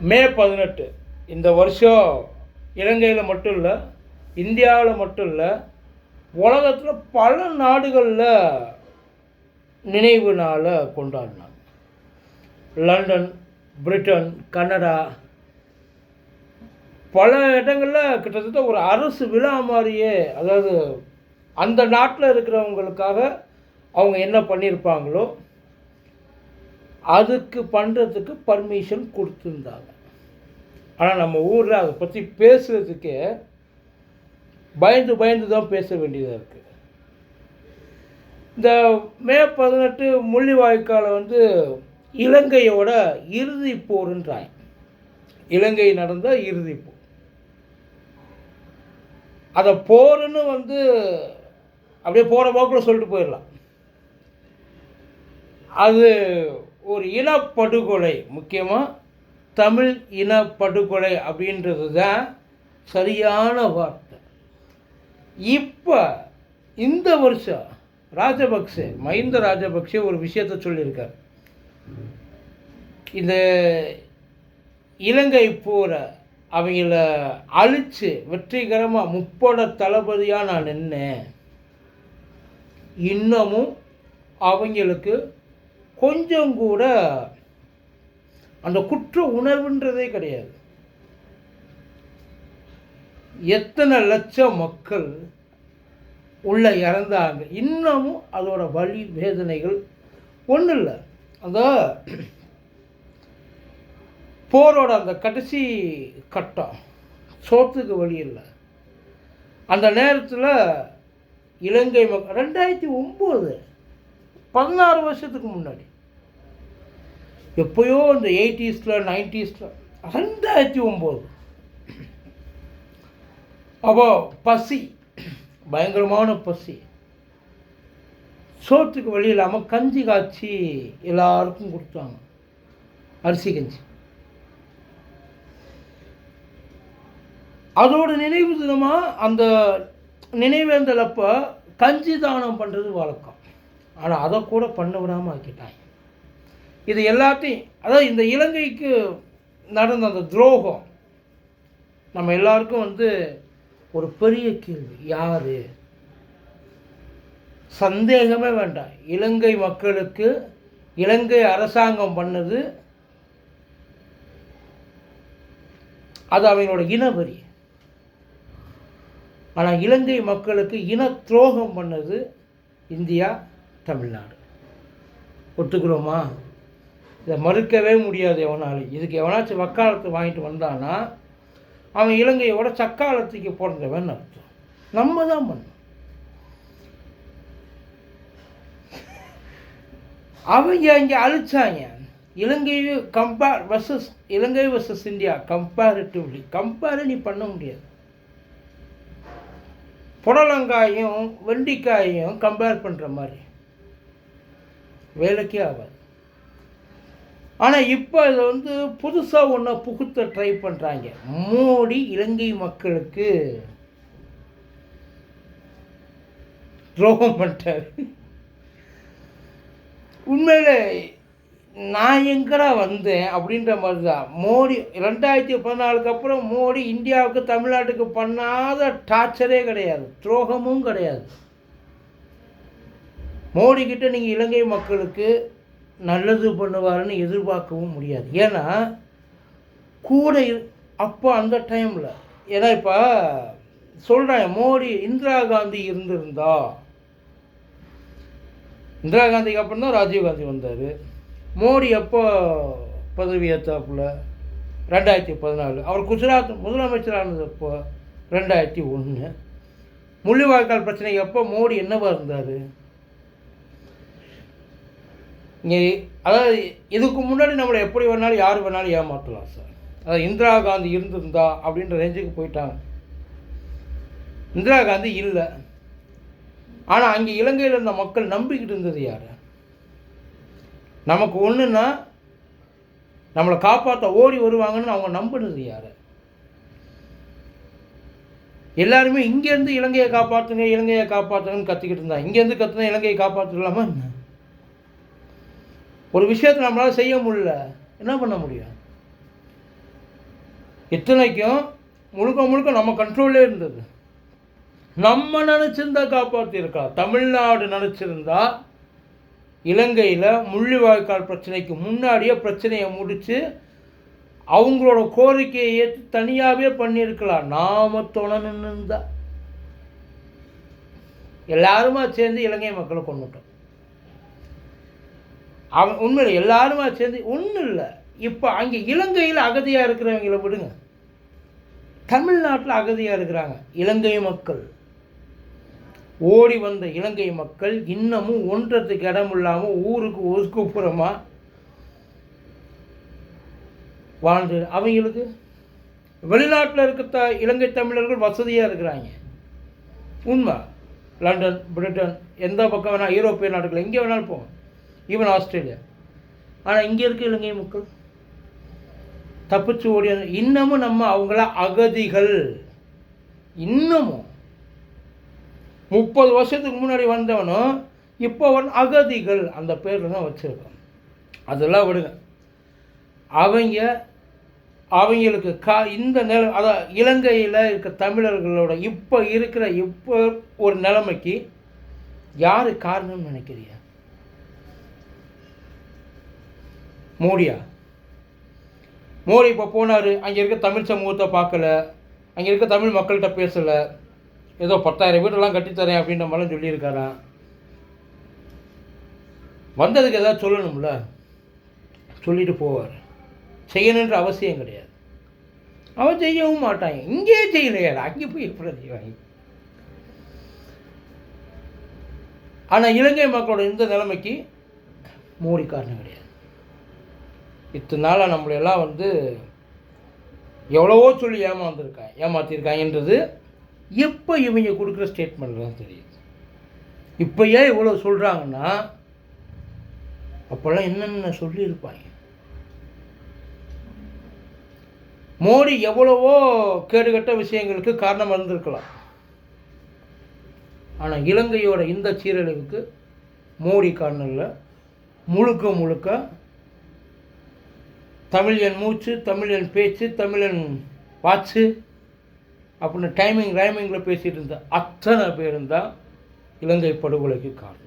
மே பதினெட்டு. இந்த வருஷம் இலங்கையில் மட்டும் இல்லை இந்தியாவில் மட்டும் இல்லை உலகத்தில் பல நாடுகளில் நினைவு நாளை கொண்டாடினாங்க. லண்டன் பிரிட்டன் கனடா பல இடங்களில் கிட்டத்தட்ட ஒரு அரசு விழா மாதிரியே அதாவது அந்த நாட்டில் இருக்கிறவங்களுக்காக அவங்க என்ன பண்ணியிருப்பாங்களோ அதுக்கு பண்ணுறதுக்கு பர்மிஷன் கொடுத்துருந்தாங்க. ஆனால் நம்ம ஊரில் அதை பற்றி பேசுகிறதுக்கே பயந்து பயந்து தான் பேச வேண்டியதாக இருக்குது இந்த மே பதினெட்டு முள்ளிவாய்க்காலை வந்து இலங்கையோட இறுதி போருன்றாங்க. இலங்கை நடந்த இறுதி போர். அதை போருன்னு வந்து அப்படியே போகிற போக்கில் சொல்லிட்டு போயிடலாம். அது ஒரு இனப்படுகொலை முக்கியமாக தமிழ் இனப்படுகொலை அப்படின்றது தான் சரியான வார்த்தை. இப்போ இந்த வருஷம் ராஜபக்சே மஹிந்த ராஜபக்சே ஒரு விஷயத்தை சொல்லியிருக்கார். இந்த இலங்கை போரை அவங்கள அழித்து வெற்றிகரமாக முப்பட தளபதியாக நான் நின்னேன். இன்னமும் அவங்களுக்கு கொஞ்சம் கூட அந்த குற்ற உணர்வுன்றதே கிடையாது. எத்தனை லட்சம் மக்கள் உள்ளே இறந்தாங்க. இன்னமும் அதோட வழி வேதனைகள் ஒன்றும் இல்லை. அந்த போரோட அந்த கடைசி கட்டம் சோத்துக்கு வழி இல்லை. அந்த நேரத்தில் இலங்கை மக்கள் ரெண்டாயிரத்தி ஒம்பது பதினாறு வருஷத்துக்கு முன்னாடி. எப்போயோ இந்த எயிட்டிஸில் நைன்டிஸில் ரெண்டாயிரத்தி ஒம்பது. அப்போ பசி பயங்கரமான பசி. சோத்துக்கு வழி இல்லாமல் கஞ்சி காய்ச்சி எல்லாருக்கும் கொடுத்தாங்க. அரிசி கஞ்சி. அதோட நினைவு தினமாக அந்த நினைவேந்தலப்போ கஞ்சி தானம் பண்ணுறது வழக்கம். ஆனால் அதை கூட பண்ண விடாமல் ஆக்கிட்டாங்க. இது எல்லாத்தையும் அதாவது இந்த இலங்கைக்கு நடந்த அந்த துரோகம் நம்ம எல்லாருக்கும் வந்து ஒரு பெரிய கேள்வி. யார்? சந்தேகமே வேண்டாம். இலங்கை மக்களுக்கு இலங்கை அரசாங்கம் பண்ணது அது அவங்களோட இனவெறி. ஆனால் இலங்கை மக்களுக்கு இன துரோகம் பண்ணது இந்தியா தமிழ்நாடு. ஒத்துக்கிறோமா? இதை மறுக்கவே முடியாது எவனாலும். இதுக்கு எவனாச்சும் வக்காலத்தை வாங்கிட்டு வந்தானா அவன் இலங்கையோட சக்காலத்துக்கு பிறந்தவன் அர்த்தம். நம்ம தான் பண்ணோம். அவங்க இங்கே அழிச்சாங்க. இலங்கையும் compare versus Ilangai versus India comparatively compare நீ பண்ண முடியாது. புடலங்காயும் வெண்டிக்காயும் கம்பேர் பண்ணுற மாதிரி. வேலைக்கே ஆகாது ஆனால் இப்போ இதை வந்து புதுசாக ஒன்றை புகுத்த ட்ரை பண்ணுறாங்க மோடி இலங்கை மக்களுக்கு துரோகம் பண்ணிட்டார் உண்மையில் நான் எங்கடா வந்தேன் அப்படின்ற மாதிரி தான் மோடி ரெண்டாயிரத்தி பதினாலுக்கு அப்புறம் மோடி இந்தியாவுக்கு தமிழ்நாட்டுக்கு பண்ணாத டார்ச்சரே கிடையாது. துரோகமும் கிடையாது. மோடி கிட்ட நீங்கள் இலங்கை மக்களுக்கு நல்லது பண்ணுவாருன்னு எதிர்பார்க்கவும் முடியாது. ஏன்னா கூட இரு- அப்போ அந்த டைமில் ஏன்னா இப்போ சொல்கிறேன் மோடி இந்திரா காந்தி இருந்திருந்தா இந்திரா காந்திக்கு அப்புறம் தான் ராஜீவ் காந்தி வந்தார். மோடி எப்போ பதவி ஏற்றாப்புல ரெண்டாயிரத்தி பதினாலு. அவர் குஜராத் முதலமைச்சரானது எப்போ? ரெண்டாயிரத்தி ஒன்று முள்ளிவாய்க்கால் பிரச்சனை எப்போ? மோடி என்னவா இருந்தார்? அதாவது இதுக்கு முன்னாடி நம்மளை எப்படி வேணாலும் யார் வேணாலும் ஏமாற்றலாம் சார். அதாவது இந்திரா காந்தி இருந்திருந்தா அப்படின்ற ரேஞ்சுக்கு போயிட்டாங்க. இந்திரா காந்தி இல்லை. ஆனால் அங்கே இலங்கையில் இருந்த மக்கள் நம்பிக்கிட்டு இருந்தது யார்? நமக்கு ஒன்றுன்னா நம்மளை காப்பாற்ற ஓடி வருவாங்கன்னு அவங்க நம்பினது யார்? எல்லாருமே இங்கேருந்து இலங்கையை காப்பாற்றுங்க இலங்கையை காப்பாற்றுங்கன்னு கற்றுக்கிட்டு இருந்தா இங்கேருந்து கற்றுனா இலங்கையை காப்பாற்றலாமா என்ன? ஒரு விஷயத்தை நம்மளால் செய்ய முடியல என்ன பண்ண முடியும்? இத்தனைக்கும் முழுக்க முழுக்க நம்ம கண்ட்ரோல்லே இருந்தது. நம்ம நினச்சிருந்தா காப்பாற்றிருக்கலாம் தமிழ்நாடு நினச்சிருந்தா இலங்கையில் முள்ளிவாய்க்கால் பிரச்சனைக்கு முன்னாடியே பிரச்சனையை முடித்து அவங்களோட கோரிக்கையை ஏற்று தனியாகவே பண்ணியிருக்கலாம். நாம துணை நின்றுந்தா எல்லாருமா சேர்ந்து இலங்கை மக்களை கொண்டுட்டோம் அவன் உண்மையில் எல்லாருமா சேர்ந்து ஒன்றும் இல்லை. இப்போ அங்கே இலங்கையில் அகதியாக இருக்கிறவங்கள விடுங்க. தமிழ்நாட்டில் அகதியாக இருக்கிறாங்க. இலங்கை மக்கள். ஓடி வந்த இலங்கை மக்கள் இன்னமும் ஒன்றத்துக்கு இடம் இல்லாமல் ஊருக்கு ஒதுக்குப்புறமா வாழ்ந்து அவங்களுக்கு வெளிநாட்டில் இருக்க இலங்கை தமிழர்கள் வசதியாக இருக்கிறாங்க. உண்மை. லண்டன் பிரிட்டன் எந்த பக்கம் வேணால் யூரோப்பிய நாடுகள் எங்கே வேணாலும் போவோம் ஈவன் ஆஸ்திரேலியா ஆனால் இங்கே இருக்க இலங்கை மக்கள் தப்பிச்சு ஓடி இன்னமும் நம்ம அவங்கள அகதிகள். இன்னமும். முப்பது வருஷத்துக்கு முன்னாடி வந்தவனும் இப்போ வந்து அகதிகள். அந்த பேரில் தான் வச்சுருக்கோம் அதெல்லாம் விடுங்க. அவங்க அவங்களுக்கு கா இந்த நில அதான் இலங்கையில் இருக்க தமிழர்களோட இப்போ இருக்கிற இப்போ ஒரு நிலைமைக்கு யார் காரணம்னு நினைக்கிறீங்க? மோடியா? மோடி இப்போ போனார் அங்கே இருக்க தமிழ் சமூகத்தை பார்க்கல அங்கே இருக்க தமிழ் மக்கள்கிட்ட பேசலை. ஏதோ பத்தாயிரம் வீடெல்லாம் கட்டித்தரேன் அப்படின்ற மாதிரிலாம் சொல்லியிருக்காராம் வந்ததுக்கு ஏதாவது சொல்லணும்ல? சொல்லிட்டு போவார். செய்யணுன்ற அவசியம் கிடையாது. அவன் செய்யவும் மாட்டாங்க இங்கேயே செய்யலையா. அங்கே போய் எப்படி செய்வாங்க? ஆனால் இலங்கை மக்களோட இந்த நிலைமைக்கு மோடி காரணம் கிடையாது. இத்தனை நாளாக நம்மளையெல்லாம் வந்து எவ்வளவோ சொல்லி ஏமாந்துருக்காங்க ஏமாத்திருக்காங்கன்றது எப்போ இவங்க கொடுக்குற ஸ்டேட்மெண்ட் தான் தெரியுது. இப்போ ஏன் இவ்வளோ சொல்கிறாங்கன்னா அப்போல்லாம் என்னென்ன சொல்லியிருப்பாங்க? மோடி எவ்வளவோ கேடுகட்ட விஷயங்களுக்கு காரணம் இருந்திருக்கலாம். ஆனால் இலங்கையோட இந்த சீரழிவுக்கு மோடி காரணம் இல்லை. முழுக்க முழுக்க தமிழ் என் மூச்சு தமிழ் என் பேச்சு தமிழன் வாட்சு அப்படின்னு டைமிங் ரைமிங்கில் பேசிகிட்டு இருந்த அத்தனை பேரும் தான் இலங்கை படுகொலைக்கு காரணம்.